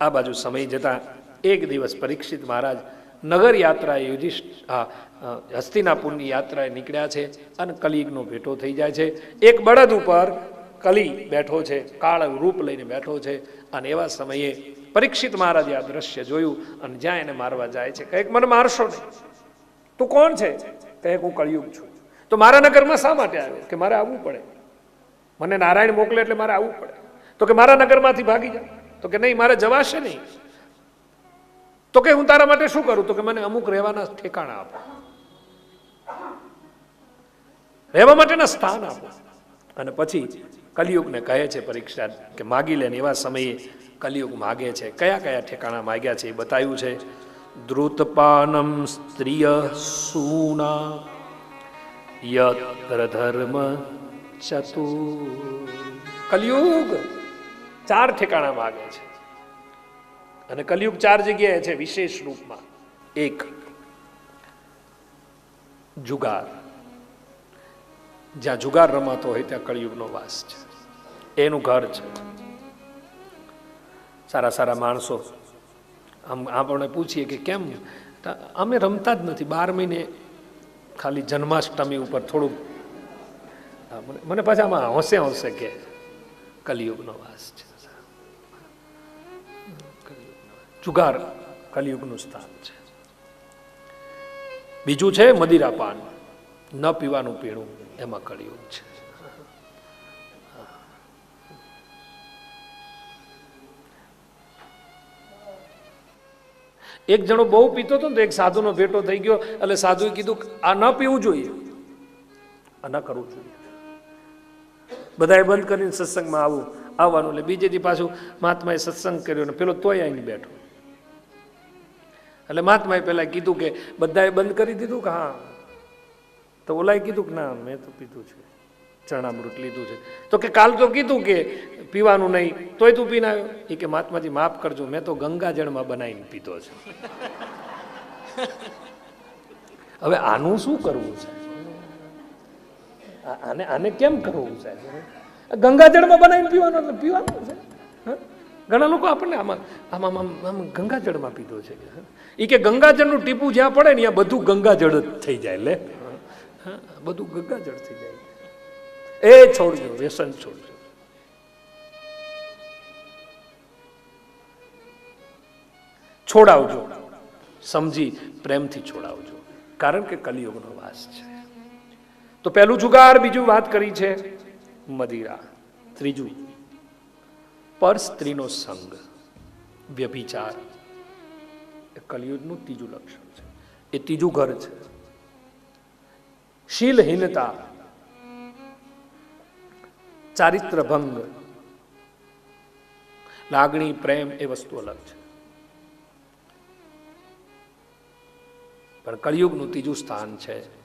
આ બાજુ સમય જતા એક દિવસ પરીક્ષિત મહારાજ નગર યાત્રાએ યુધિષ્ઠ હસ્તિનાપુરની યાત્રાએ નીકળ્યા છે અને કલિયુગનો ભેટો થઈ જાય છે. એક બળદ ઉપર કલી બેઠો છે, કાળ રૂપ લઈને બેઠો છે અને એવા સમયે પરીક્ષિત મહારાજે આ દ્રશ્ય જોયું અને જ્યાં એને મારવા જાય છે. કંઈક મને મારશો નહીં. તું કોણ છે? કહે હું કળિયુગ છું. તો મારા નગરમાં શા માટે આવ્યો? કે મારે આવવું પડે. મને નારાયણ મોકલે એટલે મારે આવવું પડે. તો કે મારા નગરમાંથી ભાગી જા. તો કે નહીં, મારે જવાશે નહીં. તો કે હું તારા માટે શું કરું? તો કે મને અમુક રહેવાના ઠેકાણા આપો. રહેવા માટેના સ્થાન આપો. અને પછી કલિયુગને કહે છે પરીક્ષા કે માગી લે એવા સમયે કલિયુગ માગે છે. કયા કયા ઠેકાણા માગ્યા છે એ બતાવ્યું છે? દ્રુતપાનમ સ્ત્રિય સૂના યત્ર ધર્મ ચતુર. કલિયુગ ચાર ઠેકાણા માગે છે. અને કલિયુગ ચાર જગ્યાએ છે વિશેષ રૂપમાં. એક, જુગાર. જ્યાં જુગાર રમાતો હોય ત્યાં કળિયુગનો વાસ છે. એનું ઘર છે. સારા સારા માણસો. આમ આપણે પૂછીએ કે કેમ? અમે રમતા જ નથી. બાર મહિને ખાલી જન્માષ્ટમી ઉપર થોડુંક. મને પાછા આમાં હોંશે હોંશે કે કલિયુગનો વાસ છે. જુગાર કલિયુગનું સ્થાન છે. બીજું છે મદિરાપાન. ન પીવાનું પીણું એમાં કળિયુગ છે. એક જણો બહુ પીતો હતો ને તો એક સાધુનો ભેટો થઈ ગયો, એટલે સાધુએ કીધું આ ન પીવું જોઈએ. આ ન કરવું જોઈએ. બધાએ બંધ કરીને સત્સંગમાં આવું, આવવાનું. એટલે બીજેથી પાછું મહાત્માએ સત્સંગ કર્યો ને પેલો તોય આવીને બેઠો. એટલે મહાત્માએ પહેલાં કીધું કે બધાએ બંધ કરી દીધું કે હા? તો ઓલાએ કીધું કે ના, મેં તો પીધું છે. ચરણામૃત લીધું છે. તો કે કાલ તો કીધું કે પીવાનું નહીં, તોય તું પીને આવ્યો? એ કે મહાત્માજી, માફ કરજો, મેં તો ગંગાજળમાં બનાવીને પીધો છે. હવે આનું શું કરવું છે? આને આને કેમ કરવું છે? ગંગાજળમાં બનાવીને પીવાનું, એટલે પીવાનું છે? ઘણા લોકો આપણને આમાં આમાં આમ ગંગાજળમાં પીધો છે. એ કે ગંગાજળનું ટીપું જ્યાં પડે ને ત્યાં બધું ગંગાજળ જ થઈ જાય લે. બધું ગંગાજળ થઈ જાય. એ છોડજો, વ્યસન છોડજો. છોડાવજો. સમજી, પ્રેમથી છોડાવજો. કારણ કે કલિયુગનો વાસ છે. તો પહેલું જુગાર, બીજું વાત કરી છે મદિરા. ત્રીજું પર સ્ત્રીનો સંગ, વ્યભિચાર. એ કલિયુગનું ત્રીજું લક્ષણ છે. એ ત્રીજું ઘર છે. શીલહીનતા ચારિત્ર ભંગ લાગણી, પ્રેમ એ વસ્તુ અલગ છે. પણ કળિયુગનું ત્રીજું સ્થાન છે.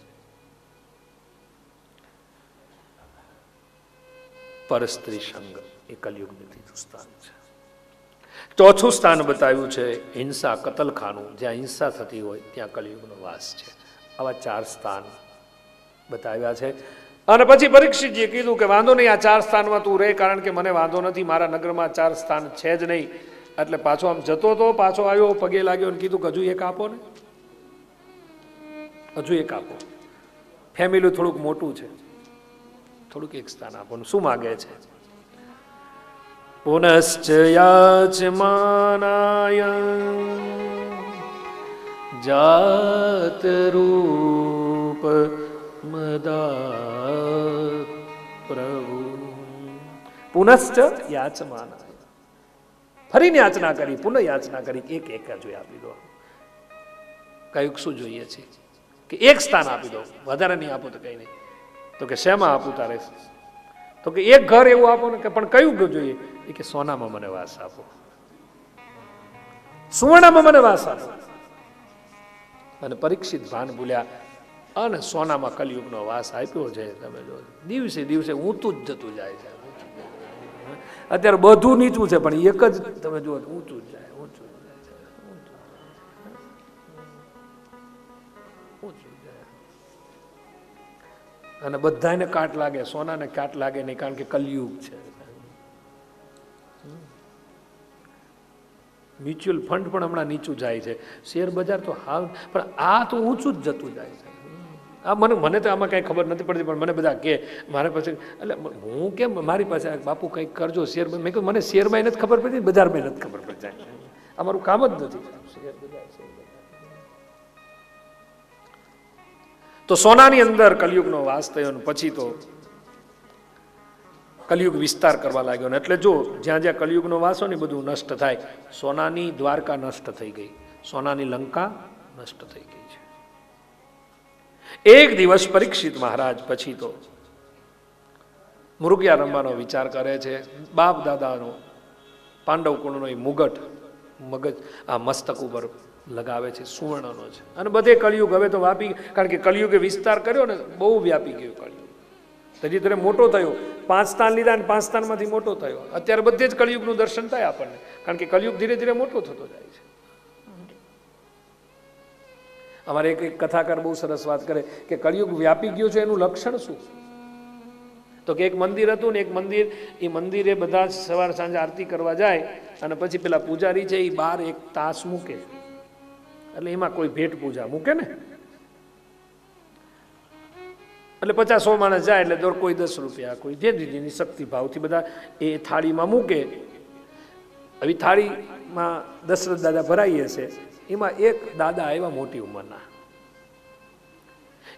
પરસ્ત્રી સંગ. એ કલયુગનું ત્રીજું સ્થાન છે. ચોથું સ્થાન બતાવ્યું છે હિંસા કતલખાનું. જ્યાં હિંસા થતી હોય ત્યાં કલયુગનો વાસ છે. આવા ચાર સ્થાન બતાવ્યા છે. અને પછી પરીક્ષિતજીએ કીધું કે વાંધો નહીં, આ ચાર સ્થાનમાં તું રહે કારણ કે મને વાંધો નથી, મારા નગરમાં ચાર સ્થાન છે જ નહીં. એટલે પાછો આમ જતો તો, પાછો આવ્યો, પગે લાગ્યો અને કીધું કે હજુ એક આપો ને. હજુ એક આપો. ફેમિલી થોડુંક મોટું છે. થોડુંક એક સ્થાન આપો. શું માગે છે? યાચમાનાય જાત રૂપ મદા પ્રભુ પુનશ્ચ યાચમાના ફરીને યાચના કરી પુનઃ યાચના કરી, એક એક હજુ આપી દો. કયું શું જોઈએ છે? કે એક સ્થાન આપી દો. વધારે નહીં આપો તો કઈ નહીં. તો કે શેમાં આપું તારે? તો કે એક ઘર એવું આપો ને કે પણ કયું જોઈએ? એ કે સોનામાં મને વાસ આપો. સુવર્ણમાં મને વાસ આપો. અને પરીક્ષિત ભાન ભૂલ્યા અને સોનામાં કલયુગનો વાસ આપ્યો છે તમે જો. દિવસે દિવસે ઊંચું જ જતું જાય છે. અત્યારે બધું નીચું છે, પણ એક જ તમે જુઓ ઊંચું જ જાય. અને બધાને કાટ લાગે, સોનાને કાટ લાગે નહીં, કારણ કે કલયુગ છે. મ્યુચ્યુઅલ ફંડ પણ હમણાં નીચું જાય છે. શેર બજાર તો હાલ પણ આ તો ઊંચું જ જતું જાય છે. આ મને મને તો આમાં કાંઈ ખબર નથી પડતી, પણ મને બધા કે, મારા પાસે, એટલે હું કેમ, મારી પાસે બાપુ કંઈક કરજો શેર, મેં કહ્યું મને શેરમાં નથી ખબર પડતી બજારમાં નથી ખબર પડી જાય. અમારું કામ જ નથી. શેર બજાર તો સોનાની અંદર કલયુગનો વાસ થયો ને પછી તો કલયુગ વિસ્તાર કરવા લાગ્યો ને એટલે જો જ્યાં જ્યાં કલયુગનો વાસ હોય ને બધું નષ્ટ થાય. સોનાની દ્વારકા નષ્ટ થઈ ગઈ. સોનાની લંકા નષ્ટ થઈ ગઈ છે. એક દિવસ પરીક્ષિત મહારાજ પછી તો મુરુગિયા રમવાનો વિચાર કરે છે. બાપ દાદાનો પાંડવ કુળનો એ મુગટ મગજ આ મસ્તક ઉપર લગાવે છે, સુવર્ણનો છે. અને બધે કળિયુગ, હવે તો વાપી, કારણ કે કળિયુગે વિસ્તાર કર્યો ને, બહુ વ્યાપી ગયો કળિયુગ. તજી તરે મોટો થયો. પાંચ સ્થાન લીધા અને પાંચ સ્થાનમાંથી મોટો થયો. અત્યારે બધે જ કળિયુગનું દર્શન થાય આપણને. કારણ કે કળિયુગ ધીરે ધીરે મોટો થતો જાય છે. અમારે એક એક કથાકાર બહુ સરસ વાત કરે કે કળિયુગ વ્યાપી ગયું છે, એનું લક્ષણ શું? તો કે એક મંદિર હતું ને, એક મંદિર, એ મંદિરે બધા સવાર સાંજે આરતી કરવા જાય અને પછી પેલા પૂજારી છે, એ બહાર એક તાસ મૂકે. એટલે એમાં કોઈ ભેટ પૂજા મૂકે ને? એટલે પચાસ માણસ જાય એટલે દર કોઈ દસ રૂપિયા, કોઈ જે દીધીની શક્તિ ભાવથી બધા એ થાળીમાં મૂકે. આવી થાળીમાં દશરથ દાદા ભરાઈ હશે. એમાં એક દાદા આવ્યા મોટી ઉંમરના.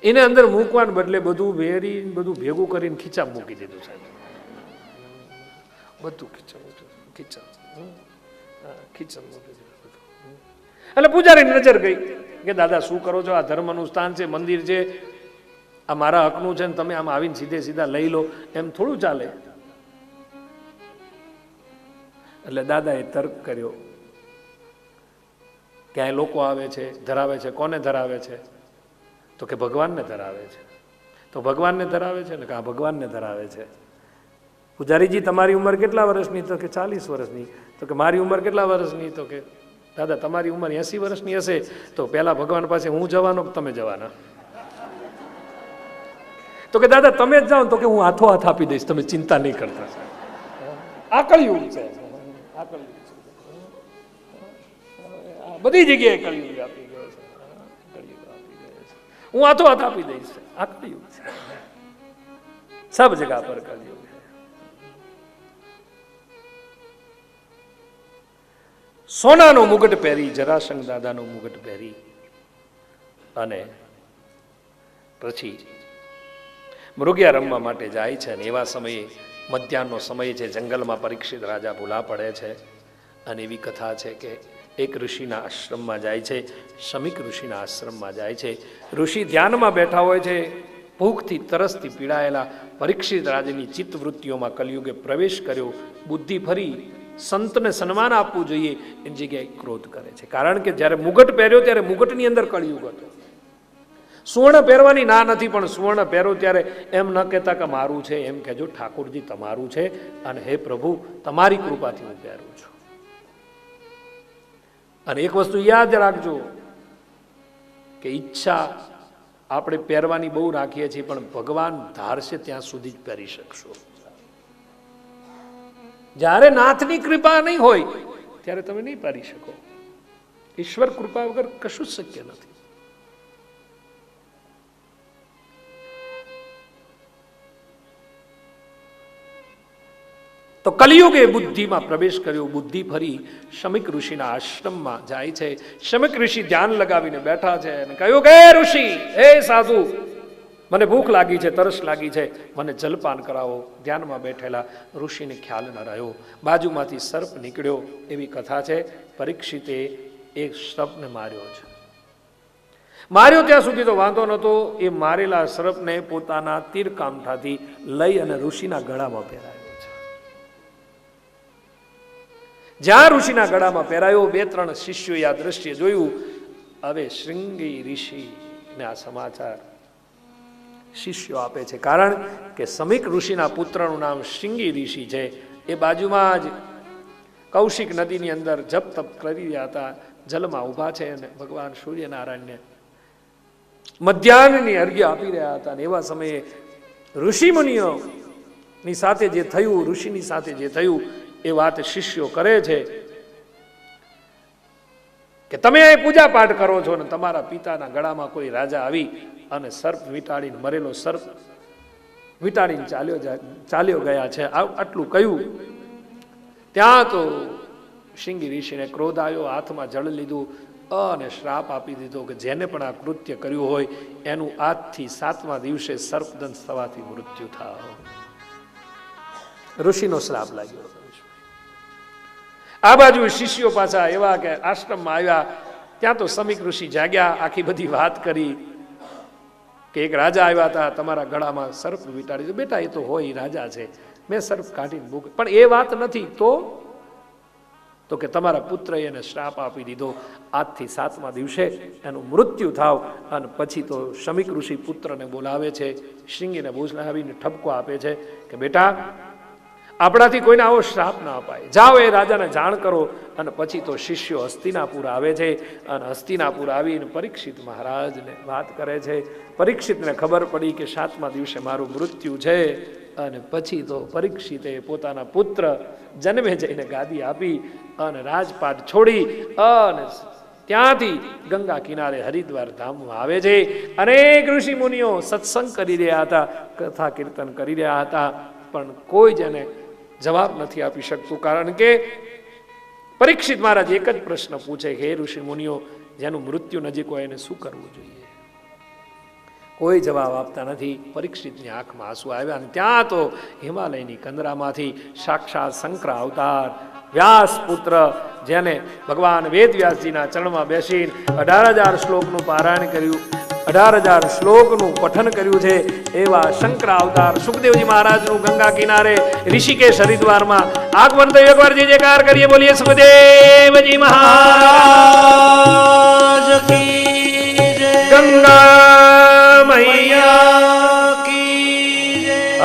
એને અંદર મૂકવાને બદલે બધું વેરી બધું ભેગું કરીને ખીચા મૂકી દીધું સાહેબ. બધું ખીચા ખીચા ખીચા મૂકી એટલે પૂજારીની નજર ગઈ કે દાદા, શું કરો છો? આ ધર્મનું સ્થાન છે, મંદિર છે. આ મારા હકનું છે ને તમે આમ આવીને સીધે સીધા લઈ લો. એમ થોડું ચાલે. એટલે દાદાએ તર્ક કર્યો. ક્યાંય લોકો આવે છે, ધરાવે છે, કોને ધરાવે છે? તો કે ભગવાનને ધરાવે છે. તો ભગવાનને ધરાવે છે ને કે આ ભગવાનને ધરાવે છે? પૂજારીજી, તમારી ઉંમર કેટલા વર્ષની? તો કે ચાલીસ વર્ષની. તો કે મારી ઉંમર કેટલા વર્ષની? તો કે, દાદા, તમારી ઉંમર એંસી વર્ષની હશે. તો પહેલા ભગવાન પાસે હું જવાનો તમે જવાના? તો કે, દાદા, તમે જ જાઓ તો કે હું હાથો હાથ આપી દઈશ. તમે ચિંતા નહીં કરતા. આકળ્યું છે. બધી જગ્યાએ કળિયુગ આપી ગયો હું હાથો હાથ આપી દઈશ. આ કળિયુગ છે. સબ જગા પર કળિયુગ સોનાનો મુગટ પહેરી જરાસંગ દાદાનો મુગટ પહેરી. અને પછી મૃગિયા રમવા માટે જાય છે અને એવા સમયે, મધ્યાહનનો સમય છે, જંગલમાં પરીક્ષિત રાજા ભૂલા પડે છે. અને એવી કથા છે કે એક ઋષિના આશ્રમમાં જાય છે, શમિક ઋષિના આશ્રમમાં જાય છે. ઋષિ ધ્યાનમાં બેઠા હોય છે, ભૂખથી તરસથી પીડાયેલા પરીક્ષિત રાજાની ચિત્તવૃત્તિઓમાં કલયુગે પ્રવેશ કર્યો, બુદ્ધિ ફરી સંતને સન્માન આપવું જોઈએ એની જગ્યાએ ક્રોધ કરે છે. કારણ કે જ્યારે મુગટ પહેર્યો ત્યારે મુગટની અંદર કળિયુગ હતો. સુવર્ણ પહેરવાની ના નથી, પણ સુવર્ણ પહેરો ત્યારે એમ ન કહેતા કે મારું છે, એમ કહેજો ઠાકોરજી, તમારું છે અને હે પ્રભુ, તમારી કૃપાથી હું પહેરું છું. અને એક વસ્તુ યાદ રાખજો કે ઈચ્છા આપણે પહેરવાની બહુ રાખીએ છીએ, પણ ભગવાન ધારશે ત્યાં સુધી જ પહેરી શકશો. જ્યારે નાથની કૃપા નહીં હોય, ત્યારે તમે નહીં પહેરી શકો. ઈશ્વર કૃપા વગર કશું જ શક્ય નથી. તો કલિયુગે બુદ્ધિમાં પ્રવેશ કર્યો, બુદ્ધિ ફરી શમિક ઋષિના આશ્રમમાં જાય છે. શમિક ઋષિ ધ્યાન લગાવીને બેઠા છે અને કહ્યું, કે ઋષિ, હે સાધુ મને ભૂખ લાગી છે, તરસ લાગી છે, મને જલપાન કરાવો. ધ્યાનમાં બેઠેલા ઋષિને ખ્યાલ ન રહ્યો. બાજુમાંથી સર્પ નીકળ્યો એવી કથા છે. પરીક્ષિતે એ સર્પને માર્યો છે. માર્યો ત્યાં સુધી તો વાંધો નહોતો. એ મારેલા સર્પને પોતાના તીર કામઠાથી લઈ અને ઋષિના ગળામાં પહેરાયો છે. જ્યાં ઋષિના ગળામાં પહેરાયો, બે ત્રણ શિષ્યોએ આ દ્રશ્ય જોયું. હવે શૃંગી ઋષિ ને આ સમાચાર શિષ્યો આપે છે. કારણ કે સમીક ઋષિના પુત્રનું નામ શિંગી ઋષિ છે. એ બાજુમાં જ કૌશિક નદીની અંદર જપ તપ કરી રહ્યા હતા. જલમાં ઊભા છે અને ભગવાન સૂર્યનારાયણને મધ્યાહનની અર્ઘ્ય આપી રહ્યા હતા. અને એવા સમયે ઋષિમુનિઓ ની સાથે જે થયું, ઋષિની સાથે જે થયું, એ વાત શિષ્યો કરે છે કે તમે પૂજા પાઠ કરો છો ને તમારા પિતાના ગળામાં કોઈ રાજા આવી અને સર્પ વીંટાળીને મરેલો સર્પ વીંટાળીને ચાલ્યો ચાલ્યો ગયા છે. આટલું કહ્યું. ત્યાં તો શિંગી ઋષિને ક્રોધ આવ્યો, હાથમાં જળ લીધું અને શ્રાપ આપી દીધો કે જેને પણ આ કૃત્ય કર્યું હોય, એનું આજથી સાતમા દિવસે સર્પદંશ થવાથી મૃત્યુ થાય ઋષિનો શ્રાપ લાગ્યો. આ બાજુ શિષ્યો પાછા એવા કે આશ્રમમાં આવ્યા. ત્યાં તો સમીક ઋષિ જાગ્યા, આખી બધી વાત કરી. કે એક રાજા આવ્યા હતા, તમારા ગળામાં સર્પ વીંટાડી. બેટા, એ તો હોય, રાજા છે. મેં સર્પ કાઢીને મૂક. પણ એ વાત નથી. તો? તો કે તમારા પુત્રએ એને શ્રાપ આપી દીધો. આજથી સાતમા દિવસે એનું મૃત્યુ થાવ. અને પછી તો શમિક ઋષિ પુત્રને બોલાવે છે, શિંગીને બોલાવીને ઠપકો આપે છે કે બેટા આપણાથી કોઈને આવો શ્રાપ ના અપાય. જાઓ એ રાજાને જાણ કરો અને પછી તો શિષ્યો હસ્તિનાપુર આવે છે અને હસ્તિનાપુર આવીને પરીક્ષિત મહારાજને વાત કરે છે. પરીક્ષિતને ખબર પડી કે સાતમા દિવસે મારું મૃત્યુ છે અને પછી તો પરીક્ષિતે પોતાના પુત્ર જન્મે જઈને ગાદી આપી અને રાજપાટ છોડી અને ત્યાંથી ગંગા કિનારે હરિદ્વાર ધામમાં આવે છે. અનેક ઋષિ મુનિઓ સત્સંગ કરી રહ્યા હતા, કથા કીર્તન કરી રહ્યા હતા, પણ કોઈ જ એને જવાબ નથી આપી શકતું, કારણ કે પરીક્ષિત મહારાજ એક જ પ્રશ્ન પૂછે હે ઋષિ મુનિઓ જેનું મૃત્યુ નજીક હોય એને શું કરવું જોઈએ? કોઈ જવાબ આપતા નથી, પરીક્ષિતની આંખમાં આંસુ આવ્યા અને ત્યાં તો હિમાલયની કંદરામાંથી સાક્ષાત શંકર અવતાર વ્યાસ પુત્ર જેને ભગવાન વેદ વ્યાસજીના ચરણમાં બેસીને અઢાર હજાર શ્લોકનું પારાયણ કર્યું. અઢાર હજાર શ્લોકનું પઠન કર્યું છે એવા શંકર અવતાર સુખદેવજી મહારાજનું ગંગા કિનારે, ઋષિકેશ હરિદ્વારમાં. આગમન તો એકવાર જે જયકાર કરીએ, બોલીએ સુખદેવજી મહારાજ ગંગા મૈયા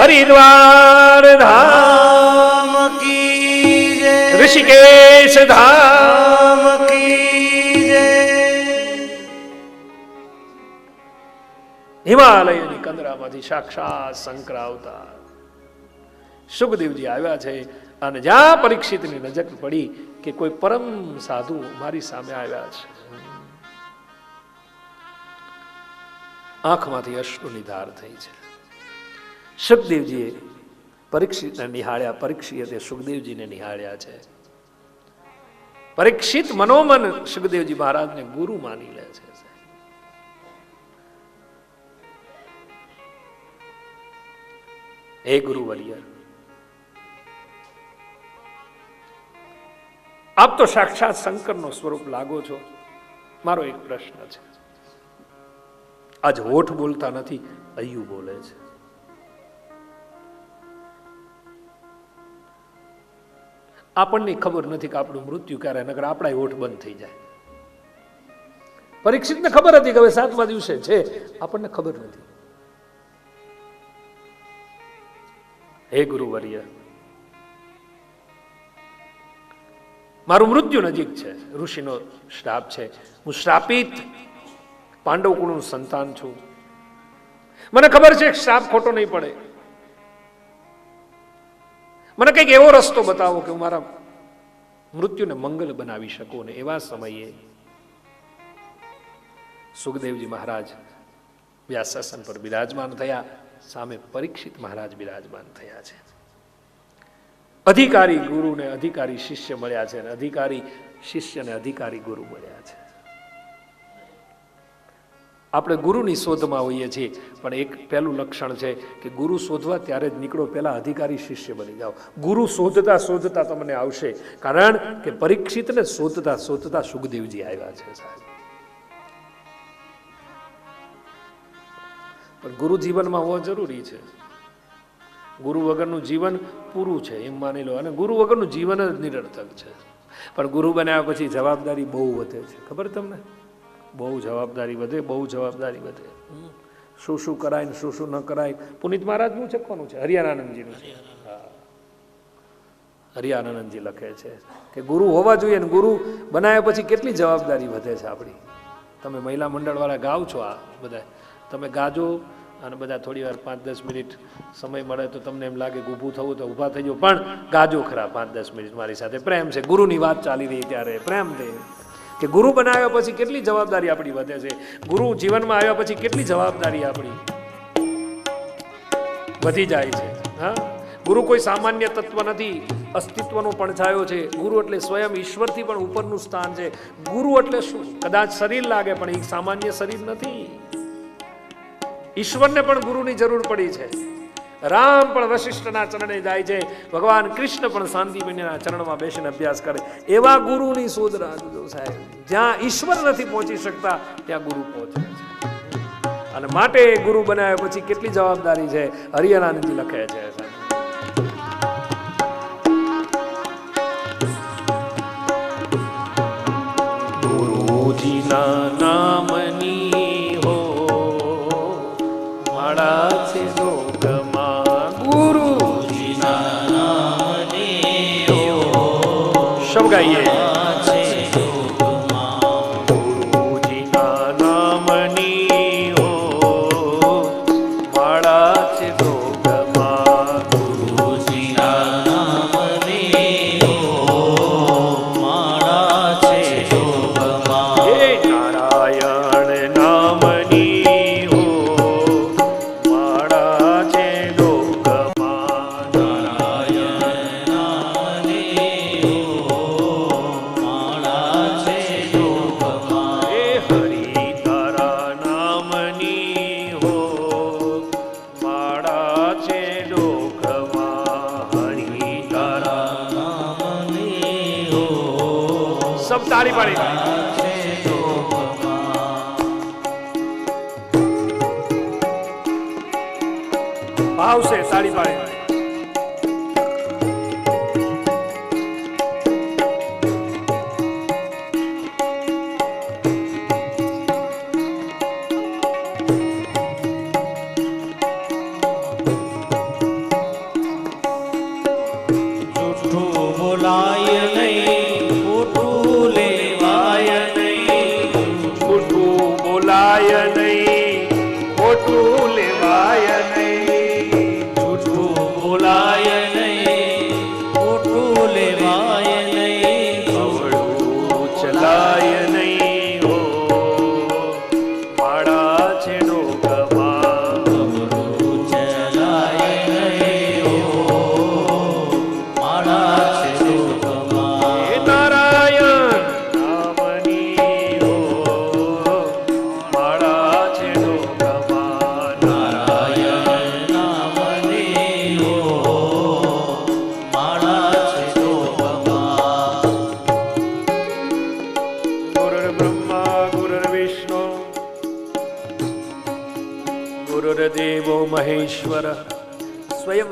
હરિદ્વાર ધામ ઋષિકેશ ધામ હિમાલયની કંદરામાંથી સાક્ષાત શંકર આવતા. સુખદેવજી આવ્યા છે અને જ્યાં પરીક્ષિતની નજર પડી કે કોઈ પરમ સાધુ મારી સામે આવ્યા છે. આંખમાંથી અશ્રુની ધાર થઈ છે. સુખદેવજીએ પરીક્ષિતને નિહાળ્યા, પરીક્ષિતે સુખદેવજીને નિહાળ્યા છે. પરીક્ષિત મનોમન સુખદેવજી મહારાજને ગુરુ માની લે છે. હે ગુરુ વલિયર આપ તો સાક્ષાત શંકરનો સ્વરૂપ લાગો છો. મારો એક પ્રશ્ન છે. આજ હોઠ બોલતા નથી અયું બોલે છે. આપણને ખબર નથી કે આપણું મૃત્યુ ક્યારે નગર આપણા હોઠ બંધ થઈ જાય. પરીક્ષિતને ખબર હતી કે હવે સાતમા દિવસે છે. આપણને ખબર નથી. હે ગુરુવર્ય. મારું મૃત્યુ નજીક છે. ઋષિનો શ્રાપ છે. હું શ્રાપિત પાંડવ કુળનું સંતાન છું. મને ખબર છે શ્રાપ ખોટો નહીં પડે. મને કંઈક એવો રસ્તો બતાવો કે હું મારા મૃત્યુને મંગલ બનાવી શકું ને એવા સમયે સુખદેવજી મહારાજ વ્યાસાસન પર બિરાજમાન થયા, સામે પરીક્ષિત મહારાજ બિરાજમાન થયા છે. અધિકારી ગુરુને અધિકારી શિષ્ય મળ્યા છે અધિકારી શિષ્યને અધિકારી ગુરુ મળ્યા છે. આપણે ગુરુની શોધમાં હોઈએ છીએ, પણ એક પહેલું લક્ષણ છે કે ગુરુ શોધવા ત્યારે જ નીકળો, પહેલાં અધિકારી શિષ્ય બની જાઓ. ગુરુ શોધતા શોધતા તમને આવશે, કારણ કે પરીક્ષિતને શોધતા શોધતા સુખદેવજી આવ્યા છે, સાહેબ. પણ ગુરુ જીવનમાં હોવા જરૂરી છે. ગુરુ વગરનું જીવન પૂરું છે, એમ માની લો. અને ગુરુ વગરનું જીવન જ નિરર્થક છે. પણ ગુરુ બન્યા પછી જવાબદારી બહુ વધે છે. ખબર તમને? બહુ જવાબદારી વધે, બહુ જવાબદારી વધે. શું શું કરાય ને શું શું ન કરાય? પુનિત મહારાજનું છે કોનું છે, હરિયાણાનંદજીનું છે. હરિયાણાનંદજી લખે છે કે ગુરુ હોવા જોઈએ ને ગુરુ બનાવ્યા પછી કેટલી જવાબદારી વધે છે આપણી? તમે મહિલા મંડળવાળા ગાવ છો આ બધા. તમે ગાજો અને બધા થોડી વાર પાંચ દસ મિનિટ સમય મળે તો તમને એમ લાગે કે ઊભું થવું તો ઊભા થઈ જાઓ. પણ ગાજો ખરા પાંચ દસ મિનિટ મારી સાથે. પ્રેમ છે. ગુરુની વાત ચાલી રહી ત્યારે પ્રેમ દે. કે ગુરુ બનાવ્યા પછી કેટલી જવાબદારી આપણી વધે છે? ગુરુ જીવનમાં આવ્યા પછી કેટલી જવાબદારી આપણી વધી જાય છે? હા? ગુરુ કોઈ સામાન્ય તત્વ નથી. અસ્તિત્વનો પડછાયો છે. ગુરુ એટલે સ્વયં ઈશ્વરથી પણ ઉપરનું સ્થાન છે. ગુરુ એટલે શું? કદાચ શરીર લાગે, પણ એ સામાન્ય શરીર નથી. ઈશ્વરને પણ ગુરુની જરૂર પડી છે. રામ પણ વશિષ્ઠના ચરણે જાય છે. ભગવાન કૃષ્ણ પણ શાંતિબેનના ચરણમાં બેસીને અભ્યાસ કરે. એવા ગુરુની શોધ રાખજો સાહેબ. જ્યાં ઈશ્વર નથી પહોંચી શકતા, ત્યાં ગુરુ પહોંચે છે. અને માટે ગુરુ બનાવ્યા પછી કેટલી જવાબદારી છે? હરિયાણાજી લખે છે. ગુરુજીના નામની સબ તાળી પાડી ભાવશે તાળી પાડી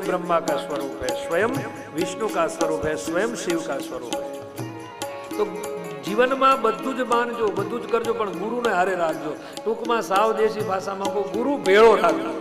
स्वयं ब्रह्मा का स्वरूप है स्वयं विष्णु का स्वरूप है स्वयं शिव का स्वरूप है તો જીવનમાં બધું જ માનજો બધું જ કરજો પણ ગુરુને હારે રાખજો ટૂંકમાં સાવ દેશી ભાષામાં કહું ગુરુ ભેળો રાખજો